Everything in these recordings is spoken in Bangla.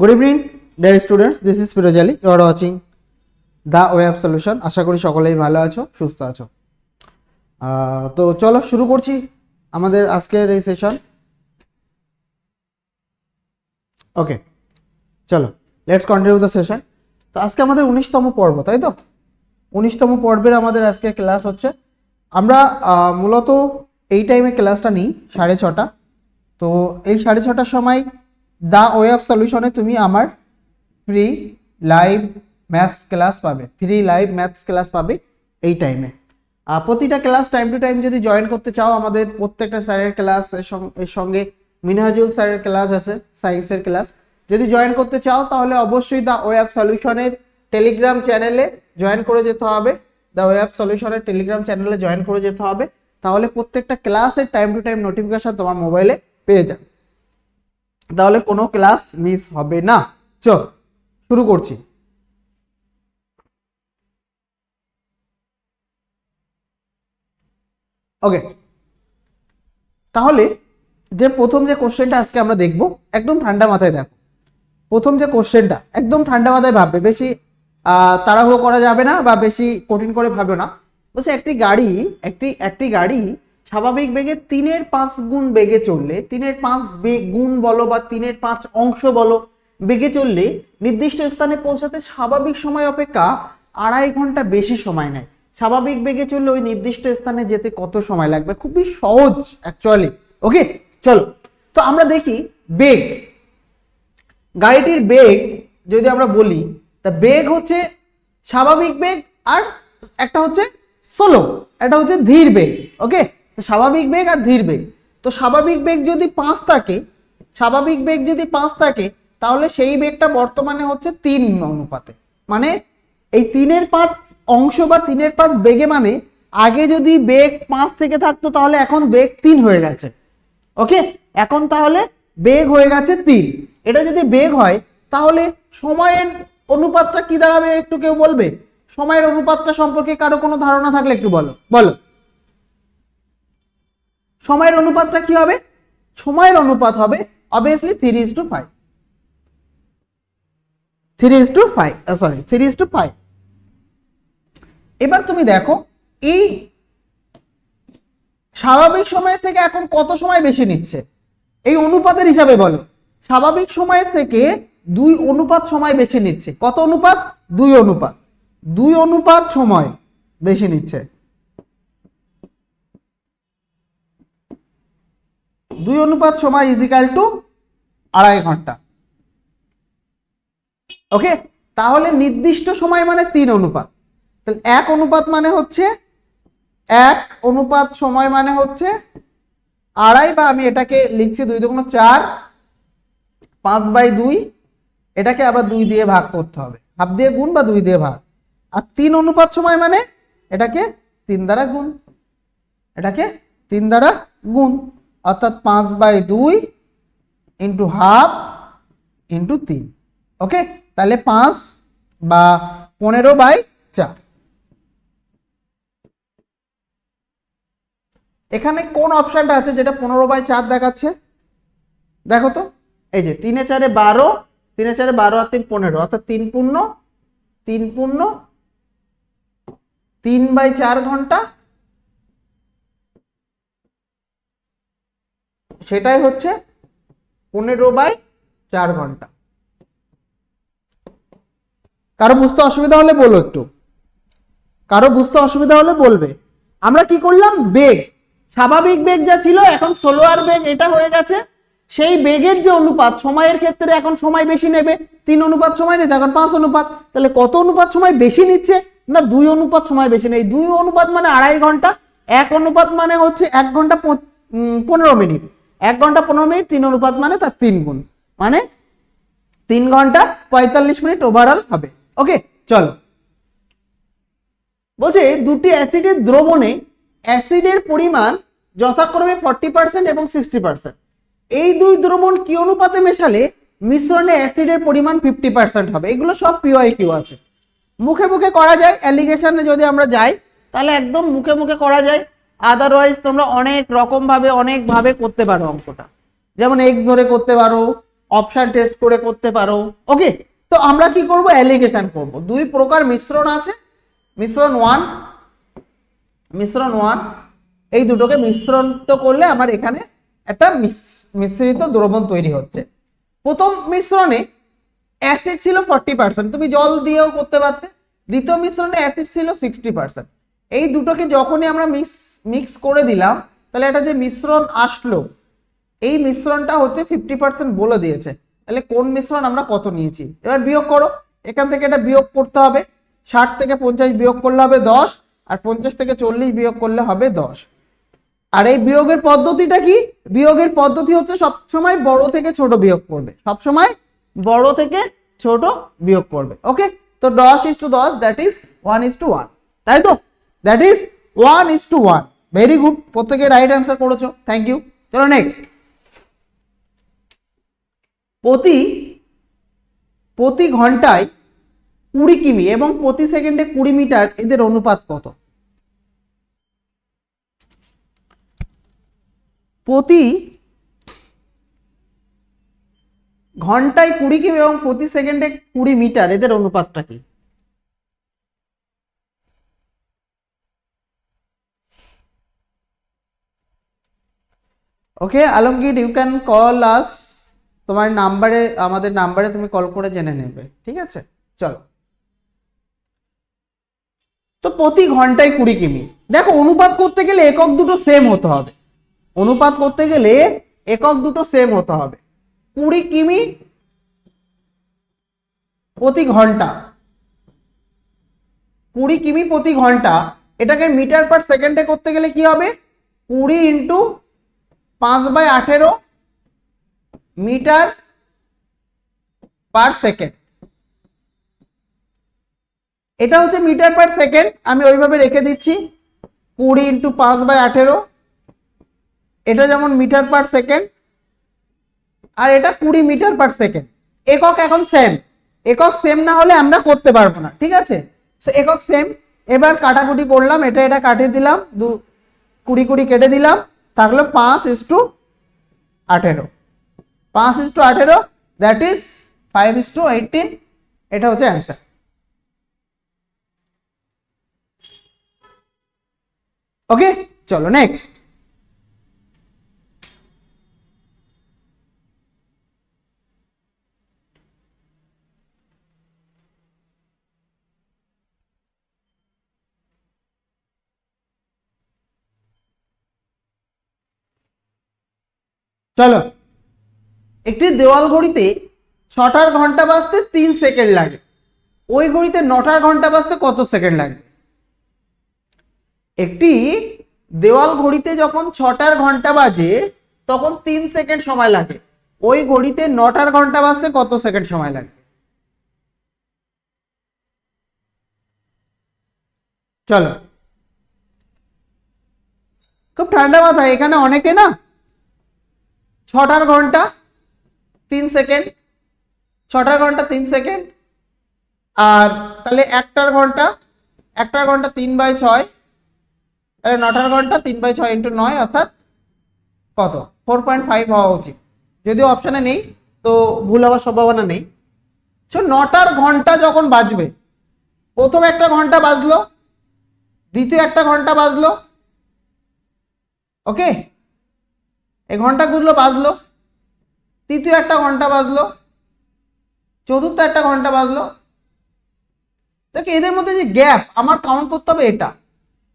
Good evening dear students this is Firoz Ali you are watching the web solution আশা করি সকলেই ভালো আছো, সুস্থ আছো। তো চলো শুরু করছি আমাদের আজকের এই সেশন ওকে চলো লেটস কন্টিনিউ দ্য সেশন তো আজকে আমাদের উনিশতম পর্ব, তাই তো? উনিশতম পর্বের আমাদের আজকে ক্লাস হচ্ছে। আমরা মূলত এই টাইমে ক্লাসটা নিই, সাড়ে ছটা। তো এই সাড়ে ছটার সময় দ্য ওয়ে অফ সলিউশনে তুমি আমার ফ্রি লাইভ ম্যাথস ক্লাস পাবে। ফ্রি লাইভ ম্যাথস ক্লাস পাবে এই টাইমে প্রতিটা ক্লাস টাইম টু টাইম যদি জয়েন করতে চাও, আমাদের প্রত্যেকটা স্যারের ক্লাস এর সঙ্গে মিনহাজুল স্যারের ক্লাস আছে সায়েন্সের ক্লাস যদি জয়েন করতে চাও, তাহলে অবশ্যই দ্য ওয়েব সলিউশনের টেলিগ্রাম চ্যানেলে জয়েন করে যেতে হবে। দ্য ওয়েব সলিউশনের টেলিগ্রাম চ্যানেলে জয়েন করে যেতে হবে। তাহলে প্রত্যেকটা ক্লাসের টাইম টু টাইম নোটিফিকেশন তোমার মোবাইলে পেয়ে যাবে। তাহলে কোনো ক্লাস মিস হবে না। চ শুরু করছি। ওকে তাহলে যে প্রথম যে কোশ্চেনটা আজকে আমরা দেখব, একদম ঠান্ডা মাথায় দেখো। প্রথম যে কোশ্চেনটা একদম ঠান্ডা মাথায় ভাববে। বেশি তাড়াহুড়ো করা যাবে না বা বেশি কঠিন করে ভাবে না। বলছে একটি গাড়ি, একটি একটি গাড়ি স্বাভাবিক বেগে তিনের পাঁচ গুণ বেগে চললে, তিনের পাঁচ গুণ বলো বা তিনের পাঁচ অংশ বলো, বেগে চললে নির্দিষ্ট স্থানে পৌঁছাতে স্বাভাবিক সময় অপেক্ষা আড়াই ঘণ্টা বেশি সময় নেয়। স্বাভাবিক বেগে চললে ওই নির্দিষ্ট স্থানে যেতে কত সময় লাগবে? খুবই সহজ অ্যাকচুয়ালি ওকে চলো, তো আমরা দেখি বেগ। গাড়িটির বেগ, যদি আমরা বলি, তা বেগ হচ্ছে স্বাভাবিক বেগ আর একটা হচ্ছে স্লো একটা হচ্ছে ধীর বেগ ওকে স্বাভাবিক বেগ আর ধীর বেগ। তো স্বাভাবিক বেগ যদি পাঁচ থাকে, স্বাভাবিক বেগ যদি পাঁচ থাকে, তাহলে সেই বেগটা বর্তমানে হচ্ছে তিন অনুপাতে। মানে এই তিনের পাঁচ অংশ বা তিনের পাঁচ বেগে মানে আগে যদি বেগ পাঁচ থেকে থাকতো, তাহলে এখন বেগ তিন হয়ে গেছে। ওকে? এখন তাহলে বেগ হয়ে গেছে তিন। এটা যদি বেগ হয়, তাহলে সময়ের অনুপাতটা কি দাঁড়াবে একটু কেউ বলবে? সময়ের অনুপাতটা সম্পর্কে কারও কোনো ধারণা থাকলে একটু বলো। বলো। সময়ের অনুপাতটা কি হবে? সময়ের অনুপাত হবে obviously three is to five three is to five sorry three is to five এবার তুমি দেখো, এই স্বাভাবিক সময়ের থেকে এখন কত সময় বেশি নিচ্ছে? এই অনুপাতের হিসাবে বলো। স্বাভাবিক সময়ের থেকে দুই অনুপাত সময় বেশি নিচ্ছে। কত অনুপাত? দুই অনুপাত। দুই অনুপাত সময় বেশি নিচ্ছে। দুই অনুপাত সময় ইজিক্যাল টু আড়াই ঘণ্টা। ওকে তাহলে নির্দিষ্ট সময় মানে তিন অনুপাত। তাহলে এক অনুপাত মানে হচ্ছে, এক অনুপাত সময় মানে হচ্ছে আড়াই বা আমি এটাকে লিখছি দুই দুগুণ চার, পাঁচ বাই দুই, এটাকে আবার দুই দিয়ে ভাগ করতে হবে। হাফ দিয়ে গুণ বা দুই দিয়ে ভাগ। আর তিন অনুপাত সময় মানে এটাকে তিন দ্বারা গুণ। এটাকে তিন দ্বারা গুণ। অর্থাৎ পাঁচ বাই দুই ইন্টু হাফ ইন্টু তিন। ওকে? তাহলে পাঁচ বা পনেরো বাই চার। এখানে কোন অপশনটা আছে যেটা পনেরো বাই চার দেখাচ্ছে? দেখো তো, এই যে তিনে চারে বারো, তিনে চারে বারো আর তিন পনেরো, অর্থাৎ তিন পূর্ণ তিন পূর্ণ, তিন বাই চার ঘণ্টা সেটাই হচ্ছে পনেরো বাই চার ঘণ্টা। কারও বুঝতে অসুবিধা হলে বলো একটু। কারও বুঝতে অসুবিধা হলে বলবে। আমরা কি করলাম? বেগ। স্বাভাবিক বেগ যা ছিল, এখন সোলোয়ার বেগ, এটা হয়ে গেছে। সেই বেগের যে অনুপাত, সময়ের ক্ষেত্রে এখন সময় বেশি নেবে। তিন অনুপাত সময় নিতে এখন পাঁচ অনুপাত। তাহলে কত অনুপাত সময় বেশি নিচ্ছে? না, দুই অনুপাত সময় বেশি নেই। দুই অনুপাত মানে আড়াই ঘণ্টা। এক অনুপাত মানে হচ্ছে এক ঘণ্টা পনেরো মিনিট। এক ঘণ্টা পনেরো মিনিট, তিন অনুপাত মানে তার তিন গুণ। মানে তিন ঘণ্টা পঁয়তাল্লিশ মিনিট ওভারঅল হবে। ওকে চলো। বলছে, দুটি অ্যাসিডের দ্রবণে অ্যাসিডের পরিমাণ যথাক্রমে ফর্টি পার্সেন্ট এবং সিক্সটি পার্সেন্ট এই দুই দ্রবণ কি অনুপাতে মেশালে মিশ্রণে অ্যাসিডের পরিমাণ ফিফটি পার্সেন্ট হবে? এগুলো সব পিওয়াই কিউ আছে। মুখে মুখে করা যায় অ্যালিগেশনে যদি আমরা যাই, তাহলে একদম মুখে মুখে করা যায়। আদারওয়াইজ তোমরা অনেক রকম ভাবে অনেক ভাবে করতে পারো অঙ্কটা। যেমন এক্স ধরে করতে পারো অপশন টেস্ট করে করতে পারো। ওকে তো আমরা কি করব? অ্যালিগেশন করব। দুই প্রকার মিশ্রণ আছে। মিশ্রণ ওয়ান মিশ্রণ ওয়ান এই দুটোকে মিশ্রণ তো করলে আমার এখানে একটা মিশ্রিত দ্রবণ তৈরি হচ্ছে। প্রথম মিশ্রণে অ্যাসিড ছিল ফর্টি পার্সেন্ট তুমি জল দিয়েও করতে পারতে। দ্বিতীয় মিশ্রণে অ্যাসিড ছিল সিক্সটি পার্সেন্ট এই দুটোকে যখনই আমরা মিক্স মিক্স করে দিলাম, তাহলে একটা যে মিশ্রণ আসলো, এই মিশ্রণটা হচ্ছে ফিফটি পার্সেন্ট বলে দিয়েছে। তাহলে কোন মিশ্রণ আমরা কত নিয়েছি? এবার বিয়োগ করো, এখান থেকে এটা বিয়োগ করতে হবে, ষাট থেকে পঞ্চাশ বিয়োগ করলে হবে দশ, আর পঞ্চাশ থেকে চল্লিশ বিয়োগ করলে হবে দশ। আর এই বিয়োগের পদ্ধতিটা কি? বিয়োগের পদ্ধতি হচ্ছে সবসময় বড় থেকে ছোট বিয়োগ করবে, সবসময় বড় থেকে ছোট বিয়োগ করবে। ওকে? তো দশ ইস টু দশ, that is one is to one. তাই তো? That is one is to one. Very good প্রত্যেকে রাইট অ্যান্সার করেছ। থ্যাংক ইউ চলো নেক্সট প্রতি প্রতি ঘন্টায় কুড়ি কিমি এবং প্রতি সেকেন্ডে কুড়ি মিটার এদের অনুপাত কত? প্রতি ঘন্টায় কুড়ি কিমি এবং প্রতি সেকেন্ডে কুড়ি মিটার এদের অনুপাতটা কি? Okay Alamgir you can call us তোমার নাম্বারে, আমাদের নাম্বারে তুমি কল করে জেনে নেবে, ঠিক আছে? চলো। তো প্রতি ঘন্টায় কুড়ি কিমি। দেখো, অনুপাত করতে গেলে একক দুটো সেম হতে হবে। অনুপাত করতে গেলে একক দুটো সেম হতে হবে। কুড়ি কিমি প্রতি ঘণ্টা। কুড়ি কিমি প্রতি ঘণ্টা। এটাকে মিটার পার সেকেন্ডে করতে গেলে কি হবে? কুড়ি ইন্টু পাঁচ বাই আঠেরো মিটার পার সেকেন্ড। এটা হচ্ছে মিটার পার সেকেন্ড আমি ওইভাবে রেখে দিচ্ছি। কুড়ি ইন্টু পাঁচ বাই আঠেরো এটা যেমন মিটার পার সেকেন্ড আর এটা কুড়ি মিটার পার সেকেন্ড। একক এখন সেম একক সেম না হলে আমরা করতে পারব না ঠিক আছে? So, একক সেম এবার কাটাকুটি করলাম এটা এটা কাটিয়ে দিলাম দু কুড়ি কুড়ি কেটে দিলাম। থাকল পাঁচ ইস টু আঠেরো। পাঁচ ইস টু আঠেরো that is five is to eighteen এটা হচ্ছে অ্যান্সার ওকে চলো নেক্সট চলো। একটি দেওয়াল ঘড়িতে ছটার ঘণ্টা বাজতে তিন সেকেন্ড লাগে। ওই ঘড়িতে নটার ঘণ্টা বাজতে কত সেকেন্ড লাগবে একটি দেওয়াল ঘড়িতে যখন ছটার ঘণ্টা বাজে, তখন তিন সেকেন্ড সময় লাগে। ওই ঘড়িতে নটার ঘণ্টা বাজতে কত সেকেন্ড সময় লাগে? চলো। খুব ঠান্ডা মাথায়, এখানে অনেকে না ছটার ঘণ্টা, তিন সেকেন্ড। ছটার ঘণ্টা, তিন সেকেন্ড। আর তাহলে একটার ঘণ্টা একটার ঘণ্টা তিন বাই ছয়, তাহলে নটার ঘণ্টা তিন বাই ছয় ইন্টু নয় অর্থাৎ কত? ফোর পয়েন্ট ফাইভ হওয়া উচিত। যদিও অপশানে নেই, তো ভুল হওয়ার সম্ভাবনা নেই। সো নটার ঘণ্টা যখন বাজবে, প্রথম একটা ঘণ্টা বাজলো, দ্বিতীয় একটা ঘণ্টা বাজলো ওকে এই ঘন্টাগুলো বাজলো। তৃতীয় একটা ঘণ্টা বাজলো। চতুর্থ একটা ঘণ্টা বাজলো। দেখো, এদের মধ্যে যে গ্যাপ, আমার কাউন্ট করতে হবে এটা।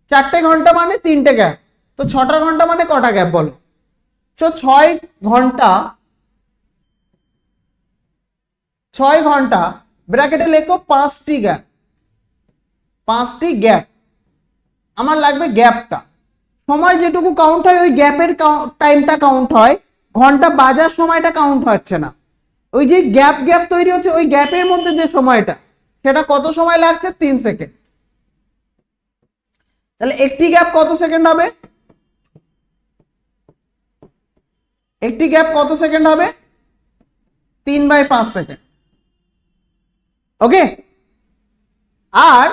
চারটে ঘণ্টা মানে তিনটে গ্যাপ। তো ছটা ঘণ্টা মানে কটা গ্যাপ বলো? তো ছয় ঘণ্টা ছয় ঘণ্টা ব্র্যাকেটে লেখো পাঁচটি গ্যাপ। পাঁচটি গ্যাপ। আমার লাগবে গ্যাপটা। সময় যেটুকু কাউন্ট হয়, ওই গ্যাপের টাইমটা কাউন্ট হয়। ঘণ্টা বাজার সময়টা কাউন্ট হচ্ছে না। ওই যে গ্যাপ গ্যাপ তৈরি হচ্ছে, ওই গ্যাপের মধ্যে যে সময়টা, সেটা কত সময় লাগছে? তিন সেকেন্ড তাহলে একটি গ্যাপ কত সেকেন্ড হবে? একটি গ্যাপ কত সেকেন্ড হবে? তিন বাই পাঁচ সেকেন্ড ওকে আর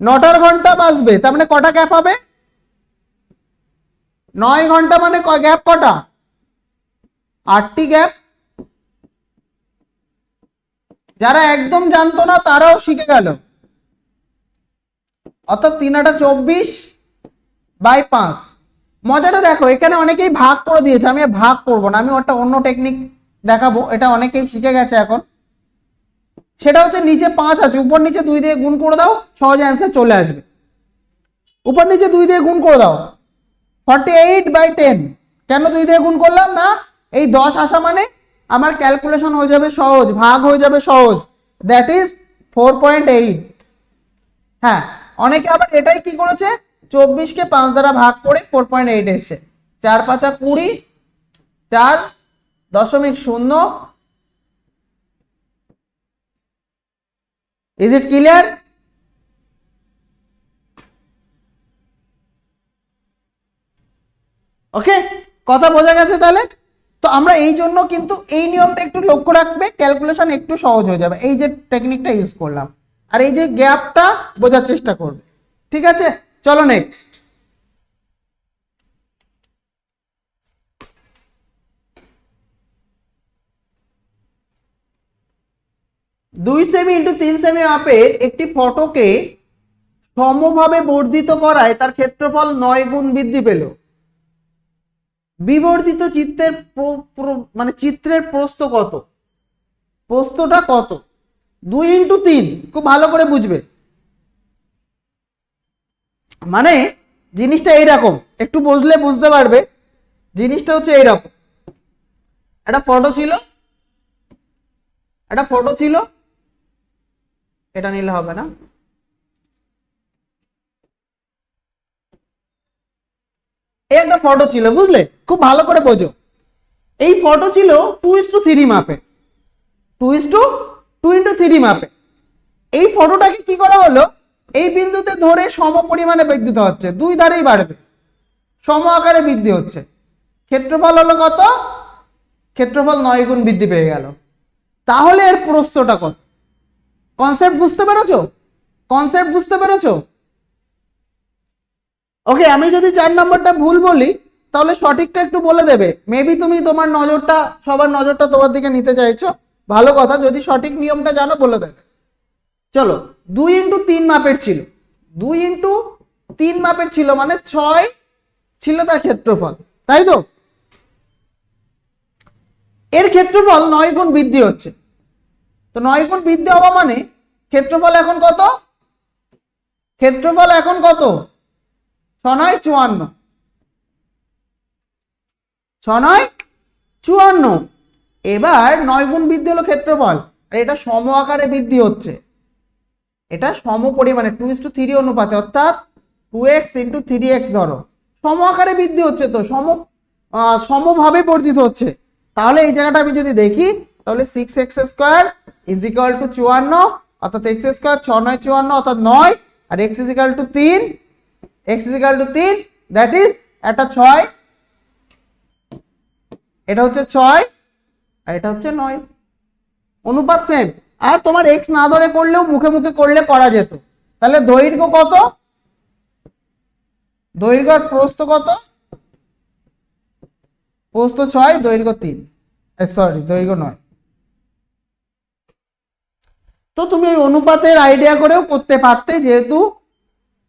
নটার ঘণ্টা বাজবে, তার মানে কটা গ্যাপ হবে? নয় ঘণ্টা মানে গ্যাপ কটা? আটটি গ্যাপ যারা একদম জানতো না, তারাও শিখে গেল। অর্থাৎ তিন আটা চব্বিশ বাই পাঁচ। মজাটা দেখো, এখানে অনেকেই ভাগ করে দিয়েছে। আমি ভাগ করব না, আমি ওটা অন্য টেকনিক দেখাবো। এটা অনেকেই শিখে গেছে এখন। সেটা হচ্ছে নিচে পাঁচ আছে, উপর নিচে দুই দিয়ে গুণ করে দাও, সহজে অ্যান্সার চলে আসবে। উপর নিচে দুই দিয়ে গুণ করে দাও। ফর্টি এইট বাই টেন কেন দুই দিয়ে গুণ করলাম না? এই দশ আসা মানে আমার ক্যালকুলেশন হয়ে যাবে সহজ, ভাগ হয়ে যাবে সহজ। That is four point eight হ্যাঁ অনেকে আবার এটাই কি করেছে? চব্বিশকে পাঁচ দ্বারা ভাগ করে ফোর পয়েন্ট এইট এসছে চার পাঁচা কুড়ি, চার দশমিক শূন্য। ইজ ইট ক্লিয়ার ওকে কথা বোঝা গেছে তাহলে? তো আমরা এই জন্য কিন্তু এই নিয়মটা একটু লক্ষ্য রাখবে ক্যালকুলেশন একটু সহজ হয়ে যাবে। এই যে টেকনিকটা ইউজ করলাম। আর এই যে গ্যাপটা বোঝার চেষ্টা করবে। ঠিক আছে? চলো নেক্সট দুই সেমি ইন্টু তিন সেমি মাপের একটি ফটোকে সমভাবে বর্ধিত করায় তার ক্ষেত্রফল নয় গুণ বৃদ্ধি পেল। বিবর্ধিত চিত্রের মানে চিত্রের প্রস্থ কত? প্রস্থটা কত? দুই ইন্টু তিন, খুব ভালো করে বুঝবে। মানে জিনিসটা এইরকম, একটু বুঝলে বুঝতে পারবে, জিনিসটা হচ্ছে এইরকম। একটা ফটো ছিল, একটা ফটো ছিল, এটা নিলে হবে না। এই একটা ফটো ছিল, বুঝলে? খুব ভালো করে বোঝো। এই ফটো ছিল টু ইস টু থ্রি মাপে। Two is to two into three মাপে। এই ফটোটাকে কি করা হলো? এই বিন্দুতে ধরে সম পরিমাণে বৃদ্ধি হচ্ছে, দুই ধারেই বাড়বে। সম আকারে বৃদ্ধি হচ্ছে। ক্ষেত্রফল হলো কত? ক্ষেত্রফল নয় গুণ বৃদ্ধি পেয়ে গেল। তাহলে এর প্রস্থটা কত? কনসেপ্ট বুঝতে পেরেছ? কনসেপ্ট বুঝতে পেরেছ? ওকে আমি যদি চার নম্বরটা ভুল বলি, তাহলে সঠিকটা একটু বলে দেবে। মেবি তুমি তোমার নজরটা, সবার নজরটা তোমার দিকে নিতে চাইছো। ভালো কথা, যদি সঠিক নিয়মটা জানো, বলে দেবে। চলো, দুই ইন্টু তিন মাপের ছিল। দুই ইন্টু তিন মাপের ছিল মানে ছয় ছিল তার ক্ষেত্রফল। তাই তো? এর ক্ষেত্রফল নয় গুণ বৃদ্ধি হচ্ছে। তো নয় গুণ বৃদ্ধি হওয়া মানে ক্ষেত্রফল এখন কত? ক্ষেত্রফল এখন কত? ছ নয় চুয়ান্ন। ছ নয় চুয়ান্ন। এবার নয় গুণ বৃদ্ধি হলো ক্ষেত্রফল। আর এটা সম আকারে বৃদ্ধি হচ্ছে। এটা সম পরিমাণে টু ইস টু থ্রি অনুপাতে, অর্থাৎ two x into three x ধরো। সম আকারে বৃদ্ধি হচ্ছে তো, সম সমভাবে বর্ধিত হচ্ছে। তাহলে এই জায়গাটা আমি যদি দেখি, তাহলে six x square is equal to চুয়ান্ন, অর্থাৎ এক্স স্কোয়ার ছ নয় চুয়ান্ন, অর্থাৎ নয়, আর এক্স ইজ ইকাল টু তিন এক্স ইজ ইকাল টু তিন দ্যাট ইজ একটা ছয়। এটা হচ্ছে ছয়, আর এটা হচ্ছে নয়। অনুপাত সেম আর তোমার এক্স না ধরে করলেও মুখে মুখে করলে করা যেত। তাহলে দৈর্ঘ্য কত? দৈর্ঘ্য আর প্রস্থ কত? প্রস্থ ছয়, দৈর্ঘ্য তিন। সরি দৈর্ঘ্য নয়। তো তুমি ওই অনুপাতের আইডিয়া করেও করতে পারতে, যেহেতু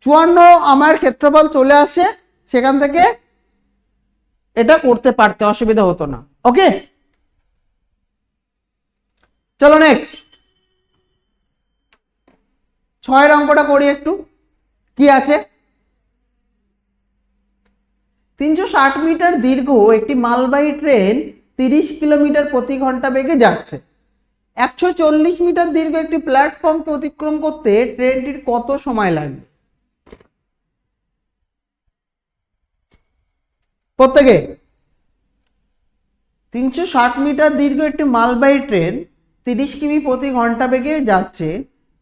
চুয়ান্ন আমার ক্ষেত্রফল চলে আসে, সেখান থেকে এটা করতে পারতে অসুবিধা হতো না। ওকে চলো নেক্সট ছয়ের অঙ্কটা করি একটু। কি আছে? তিনশো ষাট মিটার দীর্ঘ একটি মালবাহী ট্রেন তিরিশ কিলোমিটার প্রতি ঘণ্টা বেগে যাচ্ছে। একশো চল্লিশ মিটার দীর্ঘ একটি প্ল্যাটফর্মকে অতিক্রম করতে ট্রেনটির কত সময় লাগবে? প্রত্যেকে? তিনশো ষাট মিটার দীর্ঘ একটি মালবাহী ট্রেন তিরিশ কিমি প্রতি ঘণ্টা বেগে যাচ্ছে।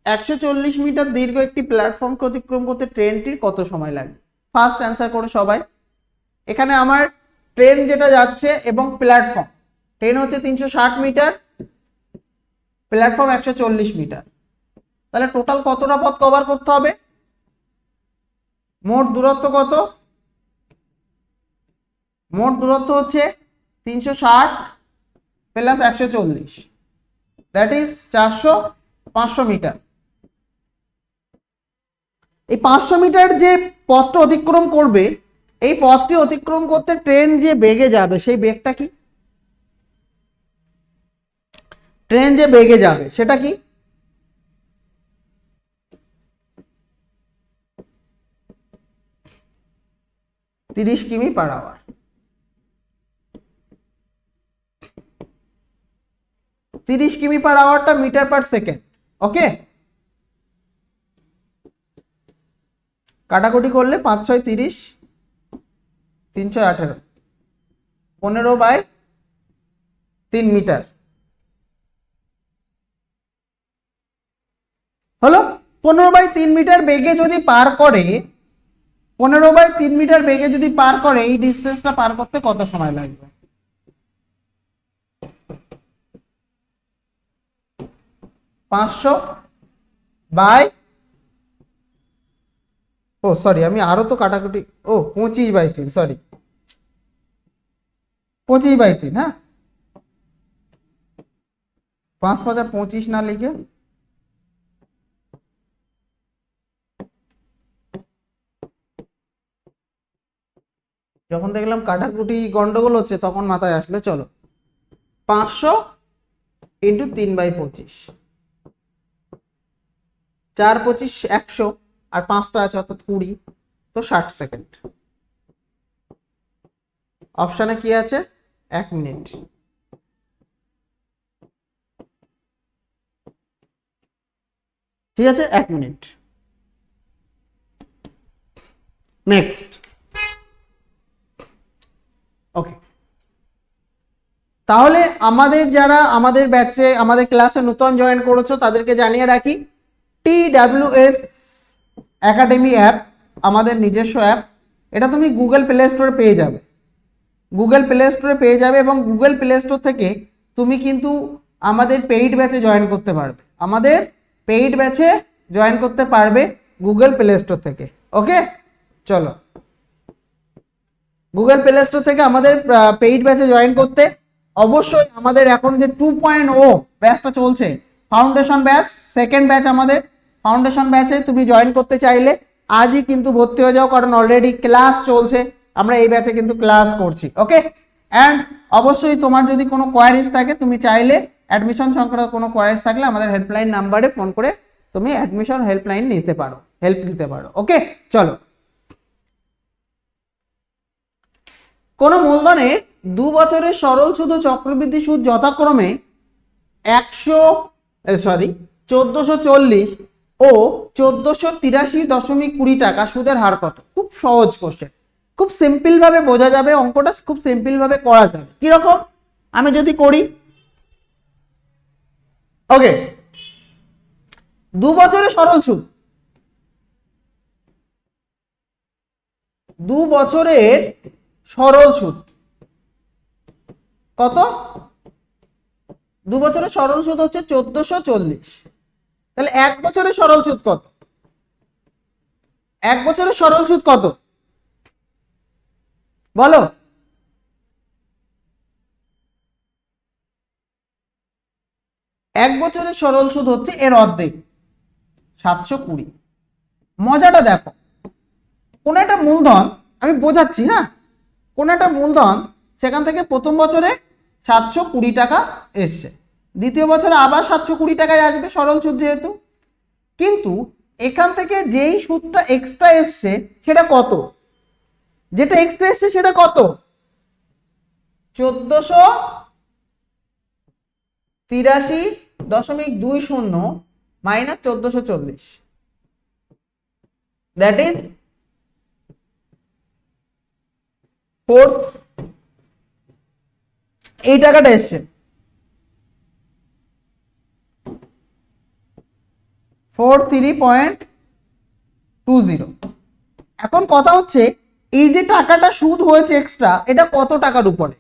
একশো চল্লিশ মিটার দীর্ঘ একটি প্ল্যাটফর্মকে অতিক্রম করতে ট্রেনটির কত সময় লাগবে ফার্স্ট অ্যান্সার করো সবাই। এখানে আমার ট্রেন যেটা যাচ্ছে এবং প্ল্যাটফর্ম। ট্রেন হচ্ছে তিনশো ষাট মিটার, প্ল্যাটফর্ম একশো চল্লিশ মিটার। তাহলে টোটাল কতটা পথ কভার করতে হবে? মোট দূরত্ব কত? মোট দূরত্ব হচ্ছে তিনশো ষাট প্লাস একশো চল্লিশ। দ্যাট ইজ চারশো পাঁচশো মিটার। এই পাঁচশো মিটার যে পথটা অতিক্রম করবে, এই পথটি অতিক্রম করতে ট্রেন যে বেগে যাবে, সেই বেগটা কি? ট্রেন যে বেগে যাবে, সেটা কি? তিরিশ কিমি পার আওয়ার। তিরিশ কিমি পার আওয়ারটা মিটার পার সেকেন্ড ওকে কাটাকুটি করলে পাঁচ ছয় তিরিশ, তিন ছয় আঠেরো, পনেরো বাই তিন মিটার হলো? পনেরো বাই তিন মিটার বেগে যদি পার করে, পনেরো বাই তিন মিটার বেগে যদি পার করে, এই ডিস্টেন্সটা পার করতে কত সময় লাগবে? পাঁচশো বাই ও সরি আমি আরও তো কাটাকুটি, ও, পঁচিশ বাই তিন সরি পঁচিশ বাই তিন হ্যাঁ? পাঁচ পাঁচা পঁচিশ না লিখে? যখন দেখলাম কাটাকুটি গন্ডগোল হচ্ছে, তখন মাথায় আসলে চলো। পাঁচশো ইন্টু তিন বাই পঁচিশ। চার পঁচিশ একশো আর পাঁচটা আছে অর্থাৎ কুড়ি, তো ষাট সেকেন্ড। অপশানে কি আছে? এক মিনিট। ঠিক আছে? এক মিনিট। নেক্সট। ওকে। তাহলে আমাদের যারা আমাদের ব্যাচে আমাদের ক্লাসে নতুন জয়েন করেছ, তাদেরকে জানিয়ে রাখি T W S academy app, আমাদের নিজস্ব অ্যাপ, এটা তুমি গুগল প্লে স্টোরে পেয়ে যাবে। গুগল প্লে স্টোরে পেয়ে যাবে এবং গুগল প্লে স্টোর থেকে তুমি কিন্তু আমাদের পেইড ব্যাচে জয়েন করতে পারবে। আমাদের পেইড ব্যাচে জয়েন করতে পারবে গুগল প্লে স্টোর থেকে। ওকে? চলো। গুগল প্লে স্টোর থেকে আমাদের পেইড ব্যাচে জয়েন করতে অবশ্যই আমাদের এখন যে টু পয়েন্ট ও ব্যাচটা চলছে, ফাউন্ডেশন ব্যাচ, সেকেন্ড ব্যাচ আমাদের ফাউন্ডেশন ব্যাচে তুমি জয়েন করতে চাইলে আজই কিন্তু ভর্তি হয়ে যাও, কারণ অলরেডি ক্লাস চলছে। আমরা এই ব্যাচে কিন্তু ক্লাস করছি ওকে অ্যান্ড অবশ্যই তোমার যদি কোনো কোয়ারিজ থাকে, তুমি চাইলে অ্যাডমিশন সংক্রান্ত কোনো কোয়ারিজ থাকলে আমাদের হেল্পলাইন নাম্বারে ফোন করে তুমি অ্যাডমিশন হেল্পলাইন নিতে পারো হেল্প নিতে পারো ওকে চলো। কোনো মূলধনের দু বছরের সরল সুদ চক্রবৃদ্ধি সুদ যথাক্রমে একশো সরি চোদ্দশো চল্লিশ ও চোদ্দশো তিরাশি দশমিক কুড়ি টাকা সুদের হার কত? খুব সহজ কোশ্চেন খুব সিম্পল ভাবে বোঝা যাবে, অঙ্কটা খুব সিম্পল ভাবে করা যাবে। কীরকম আমি যদি করি? ওকে দু বছরের সরল সুদ। দু বছরের সরল সুদ। কত? দু বছরের সরল সুদ হচ্ছে চোদ্দশো চল্লিশ। তাহলে এক বছরের সরল সুদ কত? এক বছরের সরল সুদ কত? বলো। এক বছরের সরল সুদ হচ্ছে এর অর্ধেক, সাতশো কুড়ি। মজাটা দেখো, কোন একটা মূলধন, আমি বোঝাচ্ছি হ্যাঁ? কোন একটা মূলধন সেখান থেকে প্রথম বছরে সাতশো কুড়ি টাকা এসছে। দ্বিতীয় বছর আবার সাতশো কুড়ি টাকায় আসবে সরল সুদ যেহেতু। কিন্তু এখান থেকে যেই সুদটা এক্সট্রা এসছে, সেটা কত? যেটা এক্সট্রা এসছে, সেটা কত? চোদ্দশো তিরাশি দশমিক দুই শূন্য মাইনাস চোদ্দশো চল্লিশ। দ্যাট ইজ ফোর এই টাকাটা এসছে। এখন কথা হচ্ছে, এই যে টাকাটা সুদ হয়েছে এক্সট্রা এটা কত টাকার উপরে?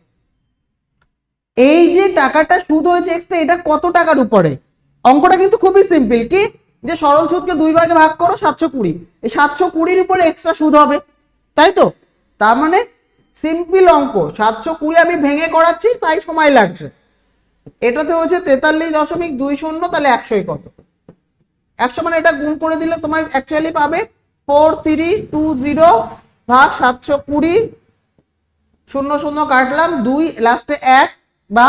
এই যে টাকাটা সুদ হয়েছে এক্সট্রা এটা কত টাকার উপরে? অঙ্কটা কিন্তু খুবই সিম্পল কি? যে সরল সুদকে দুই ভাগে ভাগ করো, সাতশো কুড়ি। এই সাতশো কুড়ির উপরে এক্সট্রা সুদ হবে, তাই তো? তার মানে সিম্পল অঙ্ক, সাতশো কুড়ি আমি ভেঙে করাচ্ছি, তাই সময় লাগছে। এটাতে হচ্ছে তেতাল্লিশ দশমিক দুই শূন্য, তাহলে একশোই কত? একশো মানে এটা গুণ করে দিলে তোমার অ্যাকচুয়ালি পাবে ফোর থ্রি টু জিরো ভাগ সাতশো কুড়ি, শূন্য শূন্য কাটলাম, দুই লাস্টে এক বা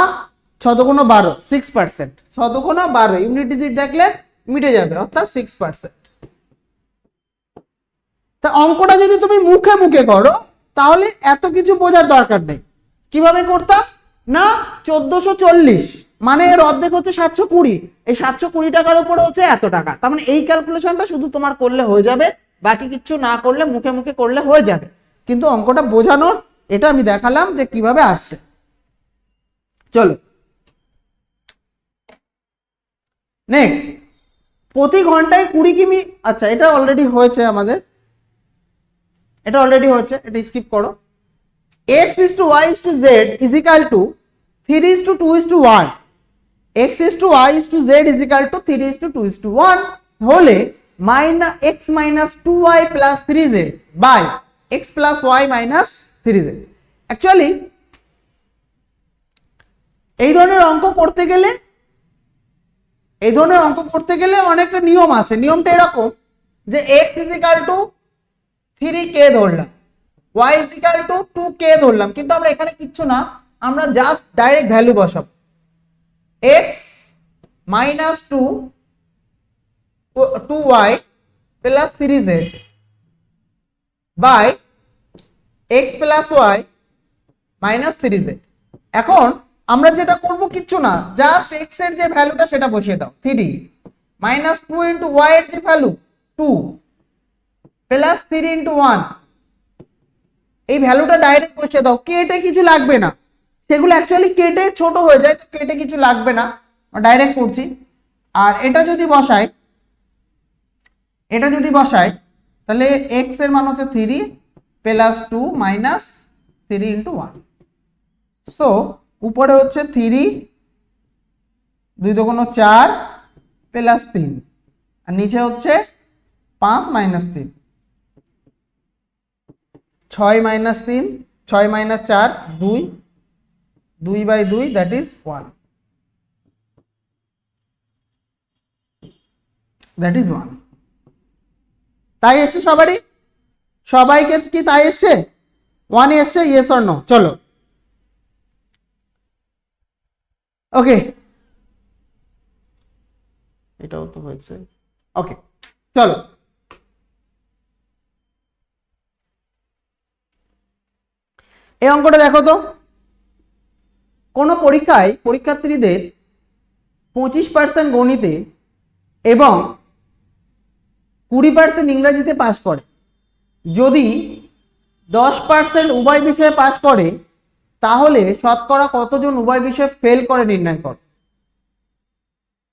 ছদগুণ বারো সিক্স পার্সেন্ট ছদগুণ বারো ইউনিট ডিজিট দেখলে মিটে যাবে, অর্থাৎ সিক্স পার্সেন্ট তা অঙ্কটা যদি তুমি মুখে মুখে করো, তাহলে এত কিছু বোঝার দরকার নেই। কীভাবে করতাম? না, চোদ্দশো চল্লিশ। মানে এর অর্ধেক হচ্ছে সাতশো কুড়ি। এই সাতশো কুড়ি টাকার উপরে হচ্ছে এত টাকা। তার মানে এই ক্যালকুলেশনটা শুধু তোমার করলে হয়ে যাবে, বাকি কিছু না করলে মুখে মুখে করলে হয়ে যাবে। কিন্তু অঙ্কটা বোঝানোর এটা আমি দেখালাম যে কীভাবে আসছে। চলো। নেক্সট প্রতি ঘন্টায় কুড়ি কিমি আচ্ছা এটা অলরেডি হয়েছে আমাদের। এটা অলরেডি হয়েছে, এটা স্কিপ করো। X is to y is to z is equal to three is to two is to one x is to y is to z is equal to three is to two is to one হলে minus x minus two y plus three z by x plus y minus three z actually এই ধরনের অঙ্ক করতে গেলে, এই ধরনের অঙ্ক করতে গেলে অনেকটা নিয়ম আছে। নিয়মটা এরকম যে x is equal to three কে ধরলাম। Y is equal to two কে ধরলাম। কিন্তু আমরা এখানে কিচ্ছু না, আমরা জাস্ট ডাইরেক্ট ভ্যালু বসাবো। Two y plus three z by x plus y minus three z এখন আমরা যেটা করব কিচ্ছু না জাস্ট এক্সের যে ভ্যালুটা সেটা বসিয়ে দাও three minus two into y এর যে value two plus three into one এই ভ্যালুটা ডাইরেক্ট বসিয়ে দাও, কি এটা কিছু লাগবে না। সেগুলো অ্যাকচুয়ালি কেটে ছোট হয়ে যায়, তো কেটে কিছু লাগবে না। ডাইরেক্ট করছি। আর এটা যদি বসাই, এটা যদি বসাই, তাহলে এক্সের মান হচ্ছে three plus two minus three into one so উপরে হচ্ছে থ্রি দুই দোকান চার প্লাস তিন। আর নিচে হচ্ছে পাঁচ মাইনাস তিন। ছয় মাইনাস তিন, ছয় মাইনাস চার, দুই দুই বাই দুই that is one that is one তাই এসছে সবারই? সবাইকে কি তাই এসছে? ওয়ানে এসছে ইয়েস অর নো চলো। ওকে এটাও তো হয়েছে। ওকে চলো। এই অঙ্কটা দেখো তো। কোনো পরীক্ষায় পরীক্ষার্থীদের পঁচিশ পার্সেন্ট গণিতে এবং কুড়ি পার্সেন্ট ইংরাজিতে পাশ করে। যদি দশ পার্সেন্ট উভয় বিষয়ে পাশ করে, তাহলে শতকরা কতজন উভয় বিষয়ে ফেল করে নির্ণয় কর।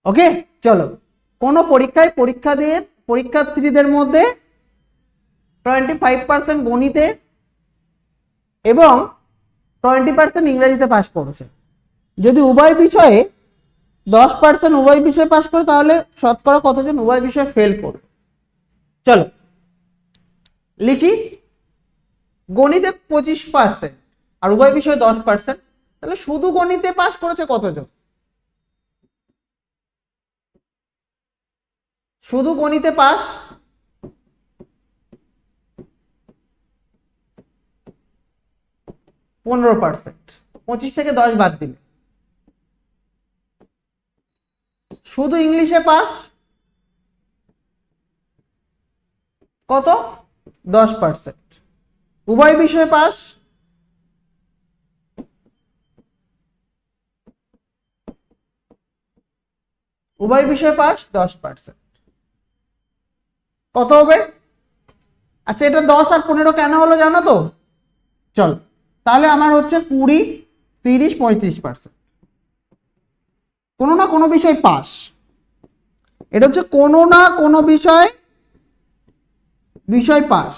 ওকে? চলো। কোনো পরীক্ষায় পরীক্ষা দিয়ে পরীক্ষার্থীদের মধ্যে টোয়েন্টি ফাইভ পার্সেন্ট গণিতে এবং টোয়েন্টি পার্সেন্ট ইংরেজিতে পাশ করেছে। যদি উভয় বিষয়ে দশ পার্সেন্ট উভয় বিষয়ে পাশ করে, তাহলে শতকরা কতজন উভয় বিষয়ে ফেল করবে? চলো, লিখি। গণিতে পঁচিশ পার্সেন্ট আর উভয় বিষয়ে দশ পার্সেন্ট, তাহলে শুধু গণিতে পাশ করেছে কতজন? শুধু গণিতে পাস পনেরো পার্সেন্ট পঁচিশ থেকে দশ বাদ দিলে। শুধু ইংলিশে পাস? কত? দশ পার্সেন্ট উভয় বিষয়ে পাস? উভয় বিষয়ে পাস? দশ পার্সেন্ট কত হবে? আচ্ছা এটা দশ আর পনেরো কেন হলো জানো তো? চল। তাহলে আমার হচ্ছে কুড়ি, তিরিশ, পঁয়ত্রিশ পার্সেন্ট কোনো না কোনো বিষয় পাস। এটা হচ্ছে কোনো না কোনো বিষয় বিষয় পাস।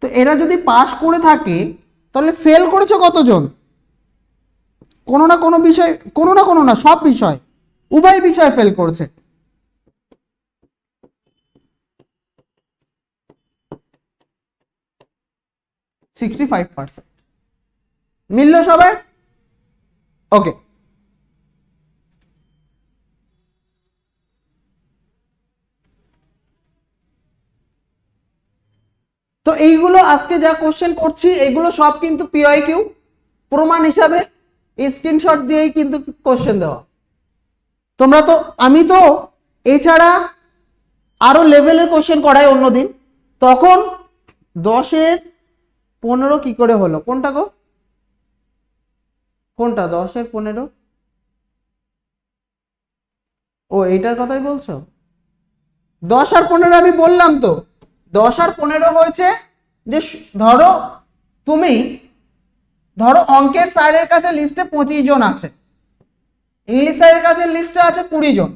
তো এরা যদি পাস করে থাকে, তাহলে ফেল করেছে কতজন? কোনো না কোনো বিষয়, কোনো না কোনো না, সব বিষয়, উভয় বিষয় ফেল করেছে। সিক্সটি ফাইভ পার্সেন্ট মিলল সবার? ওকে তো এইগুলো আজকে যা কোশ্চেন করছি, এইগুলো সব কিন্তু কিউ প্রমাণ হিসাবে স্ক্রিনশট দিয়েই কিন্তু কোশ্চেন দেওয়া। তোমরা তো, আমি তো এছাড়া আরও লেভেলের কোশ্চেন করাই অন্যদিন। তখন দশের পনেরো কি করে হলো? কোনটা গো? কোনটা? দশের পনেরো? ও, এইটার কথাই বলছো? দশ আর পনেরো আমি বললাম তো। দশ আর পনেরো হয়েছে যে ধরো তুমি, ধরো অঙ্কের স্যারের কাছে লিস্টে পঁচিশ জন আছে। ইংলিশ স্যারের কাছে লিস্টে আছে কুড়ি জন।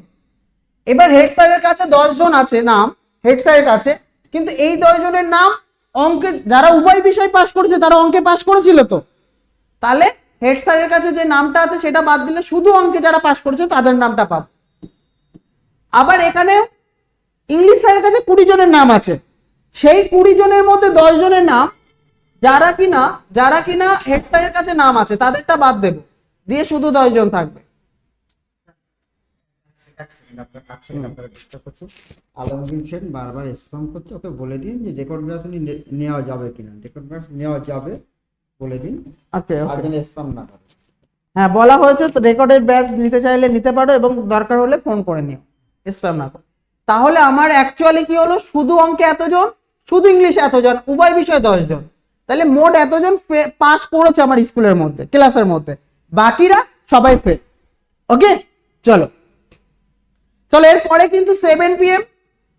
এবার হেড স্যারের কাছে দশ জন আছে নাম, হেড স্যারের কাছে। কিন্তু এই দশ জনের নাম অঙ্কে যারা উভয় বিষয় পাশ করেছে, তারা অঙ্কে পাশ করেছিল তো? তাহলে হেড স্যারের কাছে যে নামটা আছে, সেটা বাদ দিলে শুধু অঙ্কে যারা পাশ করেছে, তাদের নামটা পাব। আবার এখানে ইংলিশ স্যারের কাছে কুড়ি জনের নাম আছে। সেই কুড়ি জনের মধ্যে দশ জনের নাম, যারা কিনা যারা কিনা হেড স্যারের কাছে নাম আছে, তাদেরটা বাদ দেবো। দিয়ে শুধু দশ জন থাকবে। এক সেকেন্ড আপনার এক সেকেন্ড আপনার চেষ্টা করছি আলমগীর সেন বারবার স্প্যাম ওকে বলে দিন যে রেকর্ড ব্যাস উনি নেওয়া যাবে কিনা। রেকর্ড ব্যাস নেওয়া যাবে বলে দিন। ওকে আর যেন স্প্যাম না করে। হ্যাঁ বলা হয়েছে তো রেকর্ডেড ব্যাচ নিতে চাইলে নিতে পারো এবং দরকার হলে ফোন করে নিও। স্প্যাম না করো। তাহলে আমার অ্যাকচুয়ালি কি হলো? শুধু অঙ্কে এতজন? শুধু ইংলিশে এতজন? উভয় বিষয়ে দশজন? তাহলে মোট এতজন পাস করেছে আমার স্কুলের মধ্যে ক্লাসের মধ্যে। বাকিরা সবাই ফেল ওকে? চলো। চলো এরপরে কিন্তু সেভেন পি পিএম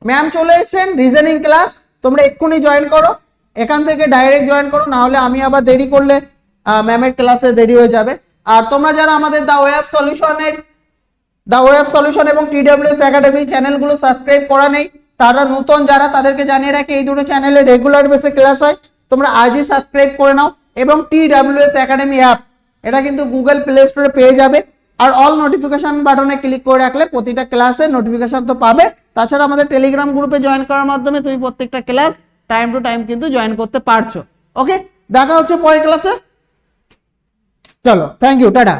ম্যাম চলে এসেছেন রিজনিং ক্লাস তোমরা এক্ষুনি জয়েন করো, এখান থেকে ডাইরেক্ট জয়েন করো না হলে আমি আবার দেরি করলে ম্যামের ক্লাসে দেরি হয়ে যাবে। আর তোমরা যারা আমাদের দা ওয়েব সলিউশনের দা ওয়েব সলিউশন এবং টিডব্লিউএস একাডেমি চ্যানেলগুলো সাবস্ক্রাইব করা নেই, তারা নতুন যারা তাদেরকে জানিয়ে রাখি, এই দুটো চ্যানেলে রেগুলার বেসে ক্লাস হয়, তোমরা আজই সাবস্ক্রাইব করে নাও, এবং টিডব্লিউএস একাডেমি অ্যাপ এটা কিন্তু গুগল প্লে স্টোরে পেয়ে যাবে। আর অল নোটিফিকেশন বাটনে ক্লিক করে রাখলে প্রতিটা ক্লাসের নোটিফিকেশন তো পাবে। তাছাড়া আমাদের টেলিগ্রাম গ্রুপে জয়েন করার মাধ্যমে তুমি প্রত্যেকটা ক্লাস টাইম টু টাইম কিন্তু জয়েন করতে পারছ। ওকে দেখা হচ্ছে পরের ক্লাসে চলো থ্যাংক ইউ টাটা।